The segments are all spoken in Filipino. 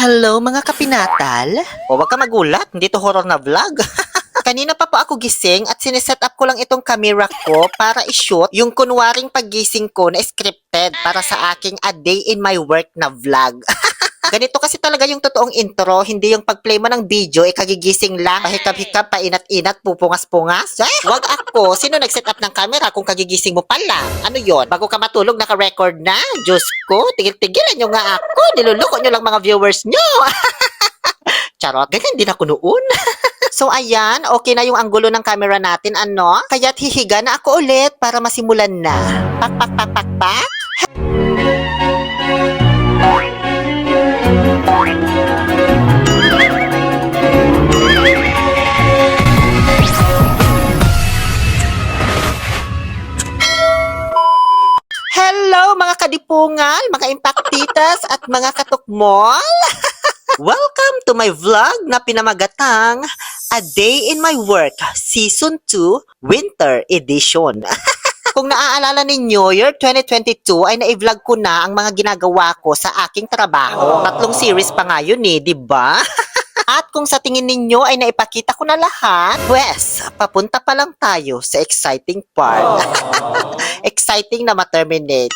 Hello mga kapinatal. O wag ka magulat, hindi to horror na vlog. Kanina pa po ako gising at sineset up ko lang itong camera ko para i-shoot yung kunwaring paggising ko na scripted para sa aking a day in my work na vlog. Ganito kasi talaga yung totoong intro, hindi yung pag-play mo ng video, eh kagigising lang, pahikab-hikab, painat-inat, pupungas-pungas. Eh, wag ako, sino nag-set up ng camera kung kagigising mo pala? Ano yon? Bago ka matulog, naka-record na? Diyos ko, tigil-tigilan nyo nga ako, niluloko nyo lang mga viewers nyo. Charot, ganyan din ako noon. So ayan, okay na yung anggulo ng camera natin, ano? Kaya't hihiga na ako ulit para masimulan na. Pak, pak, pak, pak, pak. Kadipungal, mga impactitas at mga katukmol. Welcome to my vlog na pinamagatang A Day in My Work Season 2 Winter Edition. Kung naaalala ninyo, year 2022 ay na-vlog ko na ang mga ginagawa ko sa aking trabaho. Tatlong series pa nga yun eh, di ba? At kung sa tingin ninyo ay naipakita ko na lahat, pwes, papunta pa lang tayo sa exciting part. exciting na ma-terminate.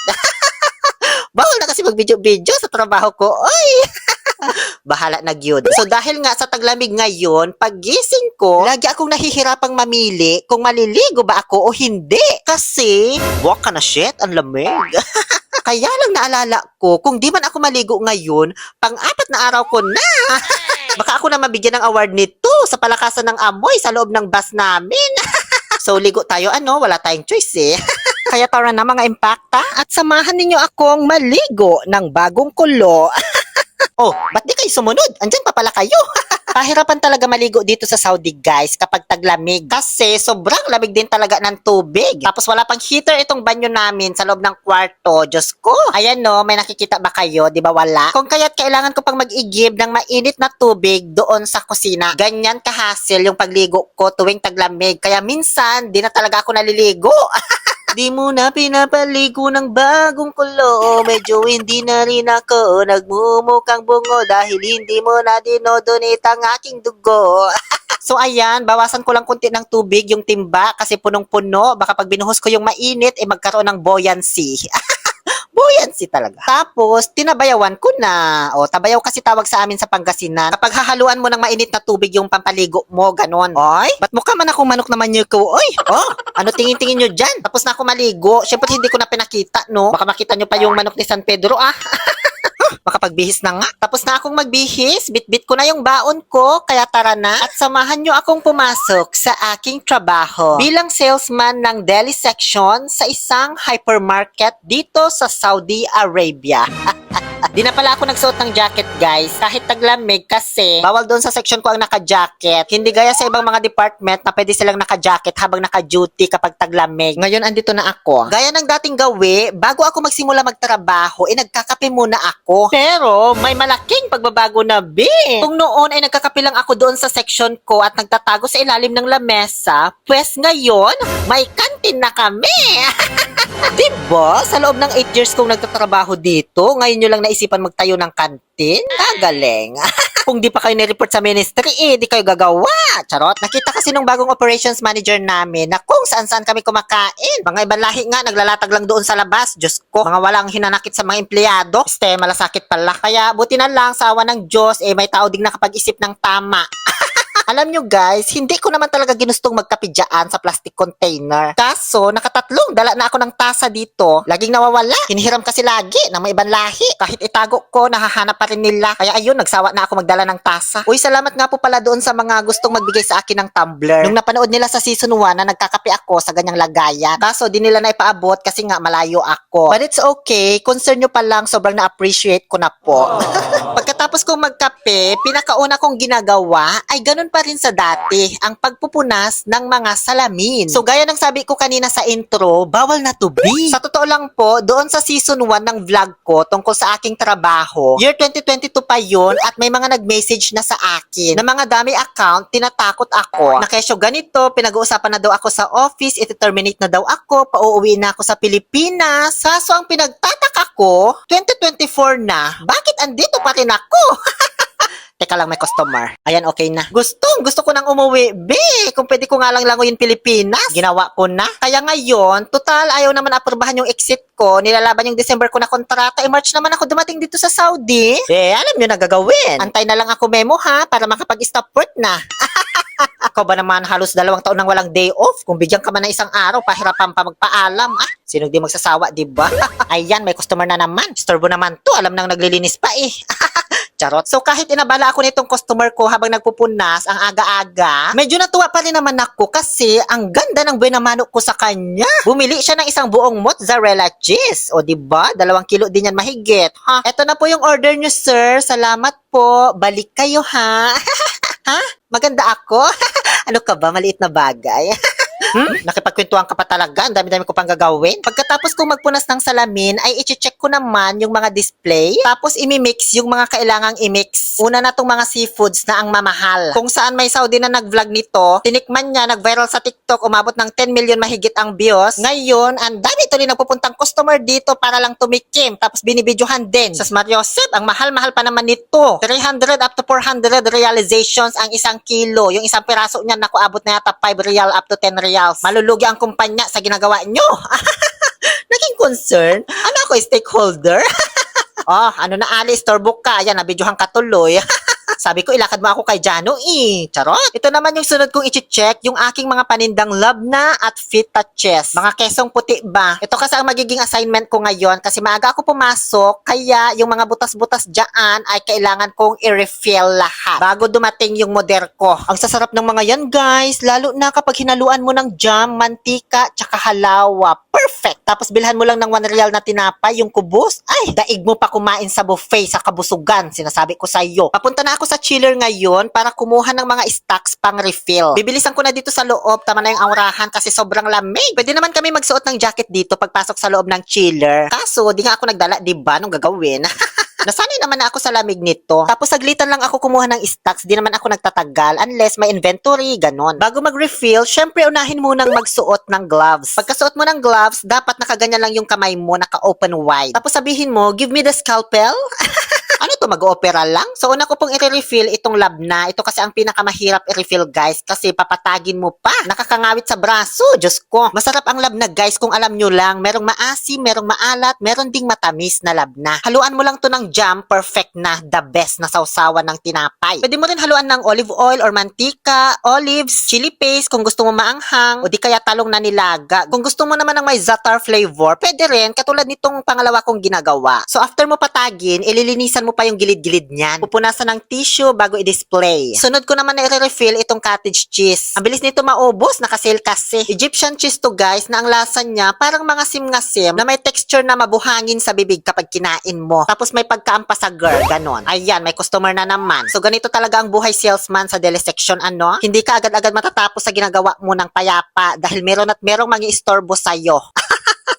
Bawal na kasi mag-video-video sa trabaho ko. Oy! Bahala na yun. So dahil nga sa taglamig ngayon, pagising ko, lagi akong nahihirapang mamili kung maliligo ba ako o hindi. Kasi, walk ka na shit, ang lamig. Kaya lang naalala ko, kung di man ako maligo ngayon, pang-apat na araw ko na. Baka ako na mabigyan ng award nito sa palakasan ng amoy sa loob ng bus namin. so ligo tayo ano, wala tayong choice eh. Kaya tara na mga impacta at samahan ninyo akong maligo ng bagong kulo. oh, ba't di kayo sumunod? Andyan pa pala kayo. Pahirapan talaga maligo dito sa Saudi guys kapag taglamig. Kasi sobrang lamig din talaga ng tubig. Tapos wala pang heater itong banyo namin sa loob ng kwarto. Diyos ko. Ayan no, may nakikita ba kayo? Di ba wala? Kung kaya't kailangan ko pang mag-igib ng mainit na tubig doon sa kusina. Ganyan kahasil yung pagligo ko tuwing taglamig. Kaya minsan, di na talaga ako naliligo. Di mo na pinapaligo ng bagong kulo Medyo hindi na rin ako nagmumukang bungo Dahil hindi mo na dinodonate ang aking dugo So ayan, bawasan ko lang konti ng tubig yung timba kasi punong-puno. Baka pag binuhos ko yung mainit, eh magkaroon ng buoyancy. buoyancy talaga. Tapos, tinabayawan ko na. O, tabayaw kasi tawag sa amin sa Pangasinan. Kapag hahaluan mo ng mainit na tubig yung pampaligo mo, ganon. Oy, ba't mukha man akong manok naman niyo ko? Oy, oh, ano tingin-tingin nyo dyan? Tapos na ako maligo. Siyempre, hindi ko na pinakita, no? Baka makita nyo pa yung manok ni San Pedro, ah. Makapagbihis na nga. Tapos na akong magbihis, bit-bit ko na yung baon ko, kaya tara na. At samahan nyo akong pumasok sa aking trabaho bilang salesman ng deli section sa isang hypermarket dito sa Saudi Arabia. Di na pala ako nagsuot ng jacket guys, kahit taglamig kasi bawal doon sa section ko ang naka-jacket. Hindi gaya sa ibang mga department na pwede silang naka-jacket habang naka-duty kapag taglamig. Ngayon andito na ako. Gaya ng dating gawi, bago ako magsimula magtrabaho, eh nagkakape muna ako. Pero may malaking pagbabago na bi. Kung noon ay nagkakape lang ako doon sa section ko at nagtatago sa ilalim ng lamesa, pues ngayon may kantin na kami. Diba? Sa loob ng 8 years kong nagtatrabaho dito, ngayon nyo lang naisipan magtayo ng kantin? Kagaling. Kung di pa kayo nireport sa ministry, eh, di kayo gagawa. Charot. Nakita kasi nung bagong operations manager namin na kung saan-saan kami kumakain. Mga ibang lahi nga, naglalatag lang doon sa labas. Diyos ko, mga walang hinanakit sa mga empleyado. Este, malasakit pala. Kaya buti na lang sa awa ng Diyos, eh, may tao ding nakapag-isip ng tama. Alam nyo guys, hindi ko naman talaga ginustong magkape dyan sa plastic container. Kaso, nakatatlong dala na ako ng tasa dito. Laging nawawala. Hinihiram kasi lagi ng mga ibang lahi. Kahit itago ko, nahahanap pa rin nila. Kaya ayun, nagsawa na ako magdala ng tasa. Uy, salamat nga po pala doon sa mga gustong magbigay sa akin ng tumbler. Nung napanood nila sa season 1 na nagkakape ako sa ganyang lagayan. Kaso, di nila na ipaabot kasi nga malayo ako. But it's okay. Concern nyo pa lang, sobrang na-appreciate ko na po. Pagkatapos kong magkape, pinakauna kong ginagawa ay ganun pa rin sa dati, ang pagpupunas ng mga salamin. So gaya ng sabi ko kanina sa intro, bawal na to be. Sa totoo lang po, doon sa season 1 ng vlog ko tungkol sa aking trabaho, year 2022 pa yon at may mga nag-message na sa akin na mga dami account, tinatakot ako na kesyo ganito, pinag-uusapan na daw ako sa office, iti-terminate na daw ako, pauuwi na ako sa Pilipinas. Kaso ang pinagtataka ko, 2024 na, bakit andito pa rin ako? Teka lang, may customer. Ayan, okay na. Gustong, gusto ko nang umuwi. Be, kung pwede ko nga lang langoyin Pilipinas. Ginawa ko na. Kaya ngayon, total, ayaw naman aprobahan yung exit ko. Nilalaban yung December ko na kontrata. Eh, March naman ako dumating dito sa Saudi. Eh, alam nyo na gagawin. Antay na lang ako memo ha, para makapag-stop work na. Ako ba naman halos dalawang taon nang walang day off? Kung bigyan ka man ng isang araw, pahirapan pa magpaalam. Ah, sino di magsasawa, di ba? Ayan, may customer na naman. Storbo naman to. Alam nang naglilinis pa eh. Charot. So kahit inabala ako nitong customer ko habang nagpupunas ang aga-aga, medyo natuwa pa rin naman ako kasi ang ganda ng buenamano ko sa kanya. Bumili siya ng isang buong mozzarella cheese. O di ba? Dalawang kilo din yan mahigit. Ha? Eto na po yung order nyo, sir. Salamat po. Balik kayo, ha? ha? Maganda ako? ano ka ba? Maliit na bagay. Hmm? Nakipagkwentuhan ka pa talaga. Ang dami-dami ko pang gagawin. Pagkatapos kong magpunas ng salamin, ay iche-check ko naman yung mga display. Tapos imimix yung mga kailangang imix. Una na tong mga seafoods na ang mamahal. Kung saan may Saudi na nag-vlog nito, tinikman niya, nag-viral sa TikTok, umabot ng 10 million mahigit ang views. Ngayon, ang dami tuloy nagpupuntang customer dito para lang tumikim. Tapos binibidyohan din. Sa Smart Joseph, ang mahal-mahal pa naman nito. 300 up to 400 realizations ang isang kilo. Yung isang piraso niya, naku, abot na yata 5 real up to 10 reals. Malulugi ang kumpanya sa ginagawa nyo. Naging concern? Ano ako, stakeholder? oh, ano na Ali, storebook ka. Yan, nabidyohan ka tuloy. Sabi ko, ilakad mo ako kay Jano eh. Charot. Ito naman yung sunod kong ichi-check, yung aking mga panindang love na at fit touches. Mga kesong puti ba? Ito kasi ang magiging assignment ko ngayon kasi maaga ako pumasok, kaya yung mga butas-butas dyan ay kailangan kong i-refill lahat bago dumating yung model ko. Ang sasarap ng mga yan guys, lalo na kapag hinaluan mo ng jam, mantika, tsaka halawa. Perfect! Tapos bilhan mo lang ng 1 real na tinapay, yung kubos. Ay, daig mo pa kumain sa buffet sa kabusugan, sinasabi ko sa iyo. Papunta na ako sa chiller ngayon para kumuha ng mga stocks pang refill. Bibilisan ko na dito sa loob, tama na yung aurahan kasi sobrang lamig. Pwede naman kami magsuot ng jacket dito pagpasok sa loob ng chiller. Kaso, di nga ako nagdala, di ba, nung gagawin? Nasanay naman na ako sa lamig nito. Tapos saglitan lang ako kumuha ng stocks, di naman ako nagtatagal unless may inventory, ganon. Bago mag-refill, syempre unahin munang magsuot ng gloves. Pagkasuot mo ng gloves, dapat nakaganyan lang yung kamay mo, naka-open wide. Tapos sabihin mo, give me the scalpel. ano to, mag-opera lang? So, una ko pong i-refill itong lab na. Ito kasi ang pinakamahirap i-refill, guys, kasi papatagin mo pa. Nakakangawit sa braso, Diyos ko. Masarap ang lab na, guys, kung alam nyo lang. Merong maasim, merong maalat, meron ding matamis na lab na. Haluan mo lang to ng jam, perfect na, the best na sausawan ng tinapay. Pwede mo rin haluan ng olive oil or mantika, olives, chili paste kung gusto mo maanghang, o di kaya talong na nilaga. Kung gusto mo naman ng may za'atar flavor, pwede rin, katulad nitong pangalawa kong ginagawa. So, after mo patagin, ililinisan mo pa yung gilid-gilid niyan. Pupunasan ng tissue bago i-display. Sunod ko naman na i-refill itong cottage cheese. Ang bilis nito maubos, nakasale kasi. Egyptian cheese to guys, na ang lasa niya parang mga sim-ngasim na may texture na mabuhangin sa bibig kapag kinain mo. Tapos may pagkaampas sa girl, ganon. Ayan, may customer na naman. So ganito talaga ang buhay salesman sa deli section, ano? Hindi ka agad-agad matatapos sa ginagawa mo ng payapa dahil meron at merong mga istorbo sa'yo.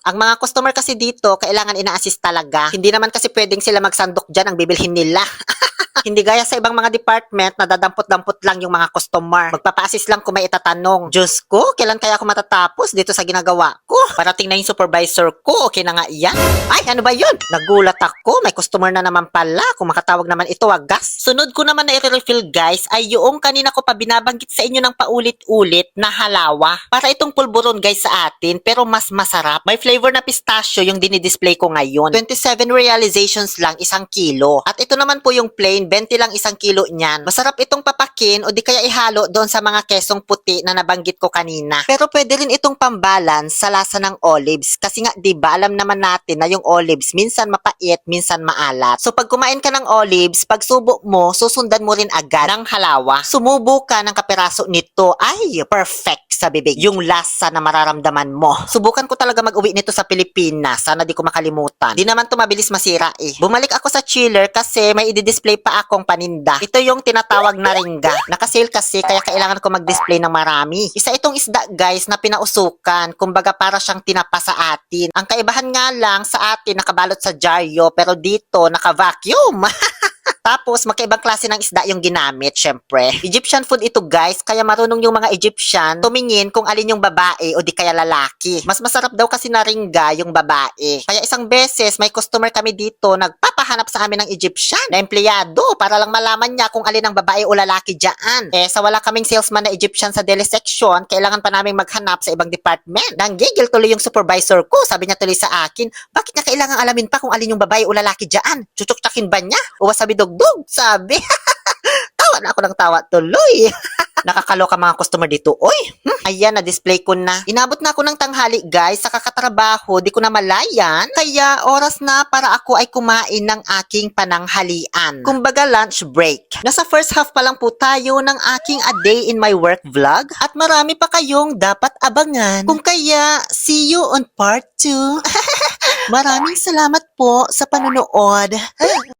Ang mga customer kasi dito, kailangan ina-assist talaga. Hindi naman kasi pwedeng sila magsandok dyan ang bibilhin nila. Hindi gaya sa ibang mga department na dadampot-dampot lang yung mga customer. Magpapa-assist lang kung may itatanong. Diyos ko, kailan kaya ako matatapos dito sa ginagawa ko? Parating na yung supervisor ko, okay na nga yan. Ay, ano ba yun? Nagulat ako, may customer na naman pala. Kung makatawag naman ito, wagas. Sunod ko naman na i-refill guys, ay yung kanina ko pa binabanggit sa inyo ng paulit-ulit na halawa. Para itong pulburon guys sa atin, pero mas masarap. May flavor na pistachio yung dinidisplay ko ngayon. 27 realizations lang isang kilo. At ito naman po yung plain, 20 lang isang kilo niyan. Masarap itong papakin o di kaya ihalo doon sa mga kesong puti na nabanggit ko kanina. Pero pwede rin itong pambalance sa lasa ng olives. Kasi nga, di ba, alam naman natin na yung olives minsan mapait, minsan maalat. So pag kumain ka ng olives, pag subo mo, susundan mo rin agad ng halawa. Sumubo ka ng kapiraso nito. Ay, perfect sa bibig. Yung lasa na mararamdaman mo. Subukan ko talaga mag-uwi nito sa Pilipinas. Sana di ko makalimutan. Di naman to mabilis masira eh. Bumalik ako sa chiller kasi may i-display pa akong paninda. Ito yung tinatawag na ringga. Nakasale kasi kaya kailangan ko mag-display ng marami. Isa itong isda guys na pinausukan. Kumbaga para siyang tinapa sa atin. Ang kaibahan nga lang sa atin nakabalot sa jaryo pero dito naka-vacuum. Tapos, magkaibang klase ng isda yung ginamit, syempre. Egyptian food ito, guys, kaya marunong yung mga Egyptian tumingin kung alin yung babae o di kaya lalaki. Mas masarap daw kasi naringga yung babae. Kaya isang beses, may customer kami dito, nagpapahanap sa amin ng Egyptian na empleyado para lang malaman niya kung alin ang babae o lalaki dyan. Eh, sa wala kaming salesman na Egyptian sa deli section, kailangan pa namin maghanap sa ibang department. Nang gigil tuloy yung supervisor ko, sabi niya tuloy sa akin, bakit niya kailangan alamin pa kung alin yung babae o lalaki dyan? Chuchuk-chakin ba niya? O wasabi dugdug? Sabi. tawa na ako ng tawa tuloy. Nakakaloka mga customer dito. Oy, hmm, ayan, na-display ko na. Inabot na ako ng tanghali, guys. Sa kakatrabaho, di ko na malayan. Kaya oras na para ako ay kumain ng aking pananghalian. Kumbaga lunch break. Nasa first half pa lang po tayo ng aking A Day in My Work vlog. At marami pa kayong dapat abangan. Kung kaya, see you on part 2. Maraming salamat po sa panonood.